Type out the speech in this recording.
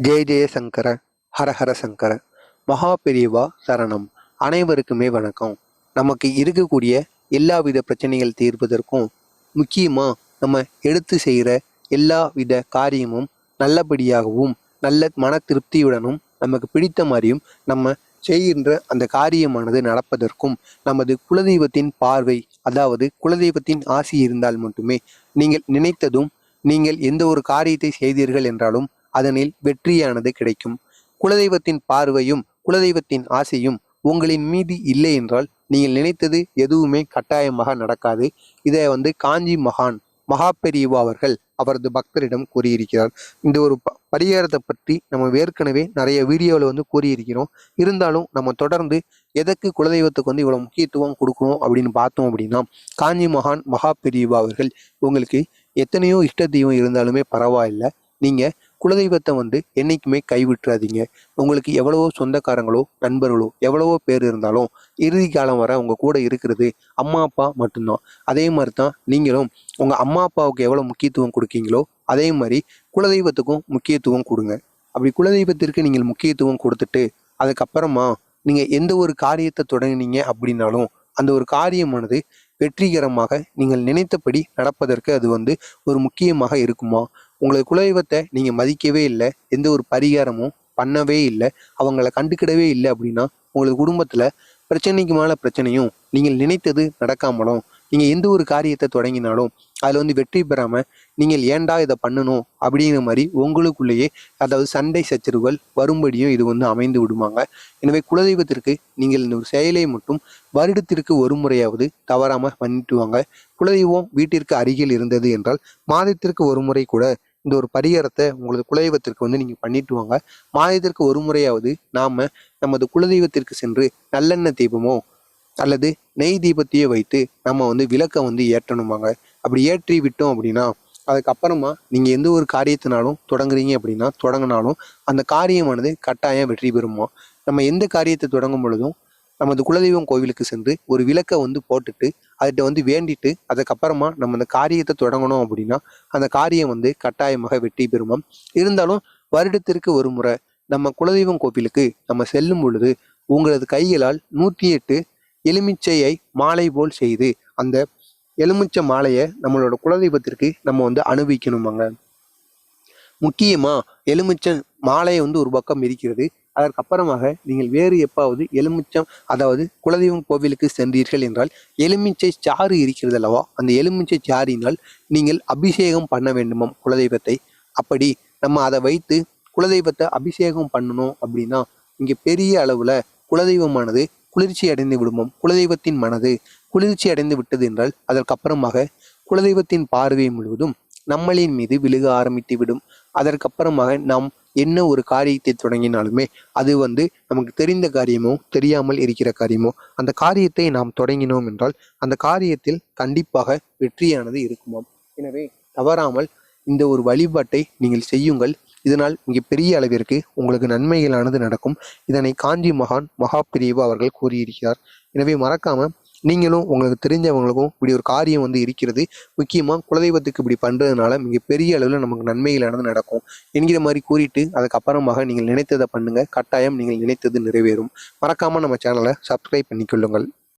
ஜெய ஜெய சங்கர ஹரஹர சங்கர மகா பெரியவா சரணம். அனைவருக்குமே வணக்கம். நமக்கு இருக்கக்கூடிய எல்லா வித பிரச்சனைகள் தீர்ப்பதற்கும் முக்கியமாக நம்ம எடுத்து செய்கிற எல்லா வித காரியமும் நல்லபடியாகவும் நல்ல மன திருப்தியுடனும் நமக்கு பிடித்த மாதிரியும் நம்ம செய்கின்ற அந்த காரியமானது நடப்பதற்கும் நமது குலதெய்வத்தின் பார்வை அதாவது குலதெய்வத்தின் ஆசி இருந்தால் மட்டுமே நீங்கள் நினைத்ததும் நீங்கள் எந்த ஒரு காரியத்தை செய்தீர்கள் என்றாலும் அதனில் வெற்றியானது கிடைக்கும். குலதெய்வத்தின் பார்வையும் குலதெய்வத்தின் ஆசையும் உங்களின் மீது இல்லை என்றால் நீங்கள் நினைத்தது எதுவுமே கட்டாயமாக நடக்காது. இதை வந்து காஞ்சி மகான் மகா பெரியவா அவர்கள் அவரது பக்தரிடம் கூறியிருக்கிறார். இந்த ஒரு ப- பரிகாரத்தை பற்றி நம்ம ஏற்கனவே நிறைய வீடியோவில் வந்து கூறியிருக்கிறோம். இருந்தாலும் நம்ம தொடர்ந்து எதற்கு குலதெய்வத்துக்கு வந்து இவ்வளோ முக்கியத்துவம் கொடுக்கணும் அப்படின்னு பார்த்தோம் அப்படின்னா காஞ்சி மகான் மகா பெரியவா அவர்கள் உங்களுக்கு எத்தனையோ இஷ்ட தெய்வம் இருந்தாலுமே பரவாயில்லை. நீங்கள் குலதெய்வத்தை வந்து என்றைக்குமே கைவிட்டுறாதீங்க. உங்களுக்கு எவ்வளவோ சொந்தக்காரங்களோ நண்பர்களோ எவ்வளவோ பேர் இருந்தாலும் இறுதி காலம் வர உங்கள் கூட இருக்கிறது அம்மா அப்பா மட்டும்தான். அதே மாதிரி தான் நீங்களும் உங்கள் அம்மா அப்பாவுக்கு எவ்வளோ முக்கியத்துவம் கொடுக்கீங்களோ அதே மாதிரி குலதெய்வத்துக்கும் முக்கியத்துவம் கொடுங்க. அப்படி குலதெய்வத்திற்கு நீங்கள் முக்கியத்துவம் கொடுத்துட்டு அதுக்கப்புறமா நீங்கள் எந்த ஒரு காரியத்தை தொடங்கினீங்க அப்படின்னாலும் அந்த ஒரு காரியமானது வெற்றிகரமாக நீங்கள் நினைத்தபடி நடப்பதற்கு அது வந்து ஒரு முக்கியமாக இருக்குமா? உங்களது குலதெய்வத்தை நீங்கள் மதிக்கவே இல்லை எந்த ஒரு பரிகாரமும் பண்ணவே இல்லை அவங்கள கண்டுக்கிடவே இல்லை அப்படின்னா உங்களது குடும்பத்தில் பிரச்சனைக்கு மேலே பிரச்சனையும் நீங்கள் நினைத்தது நடக்காமலும் நீங்கள் எந்த ஒரு காரியத்தை தொடங்கினாலும் அதில் வந்து வெற்றி பெறாமல் நீங்கள் ஏன்டா இதை பண்ணணும் அப்படிங்கிற மாதிரி உங்களுக்குள்ளேயே அதாவது சண்டை சச்சரவுகள் வரும்படியும் இது வந்து அமைந்து விடுவாங்க எனவே குலதெய்வத்திற்கு நீங்கள் இந்த ஒரு செயலை மட்டும் வருடத்திற்கு ஒரு முறையாவது தவறாமல் பண்ணிட்டு வாங்க. குலதெய்வம் வீட்டிற்கு அருகில் இருந்தது என்றால் மாதத்திற்கு ஒரு முறை கூட இந்த ஒரு பரிகாரத்தை உங்களது குலதெய்வத்திற்கு வந்து நீங்கள் பண்ணிட்டு வாங்க. மாதத்திற்கு ஒரு முறையாவது நாம் நமது குலதெய்வத்திற்கு சென்று நல்லெண்ணெய் தீபமோ அல்லது நெய் தீபத்தையே வைத்து நம்ம வந்து விளக்கை வந்து ஏற்றணுமாங்க. அப்படி ஏற்றி விட்டோம் அப்படின்னா அதுக்கப்புறமா நீங்கள் எந்த ஒரு காரியத்தினாலும் தொடங்குறீங்க அப்படின்னா தொடங்கினாலும் அந்த காரியமானது கட்டாயம் வெற்றி பெறுமா? நம்ம எந்த காரியத்தை தொடங்கும் பொழுதும் நமது குலதெய்வம் கோவிலுக்கு சென்று ஒரு விளக்கை வந்து போட்டுட்டு அதுகிட்ட வந்து வேண்டிட்டு அதுக்கப்புறமா நம்ம அந்த காரியத்தை தொடங்கணும் அப்படின்னா அந்த காரியம் வந்து கட்டாயமாக வெற்றி பெறுமாம் இருந்தாலும் வருடத்திற்கு ஒரு முறை நம்ம குலதெய்வம் கோவிலுக்கு நம்ம செல்லும் பொழுது உங்களது கைகளால் நூற்றி எட்டு எலுமிச்சையை மாலை போல் செய்து அந்த எலுமிச்சை மாலையை நம்மளோட குலதெய்வத்திற்கு நம்ம வந்து அனுபவிக்கணுமாங்க முக்கியமா எலுமிச்சை மாலையை வந்து ஒரு பக்கம் இருக்கிறது அதற்கப்புறமாக நீங்கள் வேறு எப்பாவது எலுமிச்சம் அதாவது குலதெய்வம் கோவிலுக்கு சென்றீர்கள் என்றால் எலுமிச்சை சாறு இருக்கிறது அல்லவா? அந்த எலுமிச்சை சாறினால் நீங்கள் அபிஷேகம் பண்ண வேண்டுமாம் குலதெய்வத்தை? அப்படி நம்ம அதை வைத்து குலதெய்வத்தை அபிஷேகம் பண்ணணும் அப்படின்னா இங்கே பெரிய அளவில் குலதெய்வமானது குளிர்ச்சி அடைந்து விடுமாம். குலதெய்வத்தின் மனது குளிர்ச்சி அடைந்து விட்டது என்றால் அதற்கப்புறமாக குலதெய்வத்தின் பார்வை முழுவதும் நம்மளின் மீது விழுக ஆரம்பித்து விடும் அதற்கப்புறமாக நாம் என்ன ஒரு காரியத்தை தொடங்கினாலுமே அது வந்து நமக்கு தெரிந்த காரியமோ தெரியாமல் இருக்கிற காரியமோ அந்த காரியத்தை நாம் தொடங்கினோம் என்றால் அந்த காரியத்தில் கண்டிப்பாக வெற்றியானது இருக்குமாம். எனவே தவறாமல் இந்த ஒரு வழிபாட்டை நீங்கள் செய்யுங்கள். இதனால் மிக பெரிய அளவிற்கு உங்களுக்கு நன்மைகளானது நடக்கும். இதனை காஞ்சி மகான் மகாபிரிவு அவர்கள் கூறியிருக்கிறார். எனவே மறக்காம நீங்களும் உங்களுக்கு தெரிஞ்சவங்களுக்கும் இப்படி ஒரு காரியம் வந்து இருக்கிறது. முக்கியமாக குலதெய்வத்துக்கு இப்படி பண்ணுறதுனால மிக பெரிய அளவில் நமக்கு நன்மைகளானது நடக்கும். என்கிற மாதிரி கூறிட்டு அதுக்கப்புறமாக நீங்கள் நினைத்ததை பண்ணுங்கள் கட்டாயம் நீங்கள் நினைத்தது நிறைவேறும். மறக்காமல் நம்ம சேனலை சப்ஸ்கிரைப் பண்ணிக்கொள்ளுங்கள்.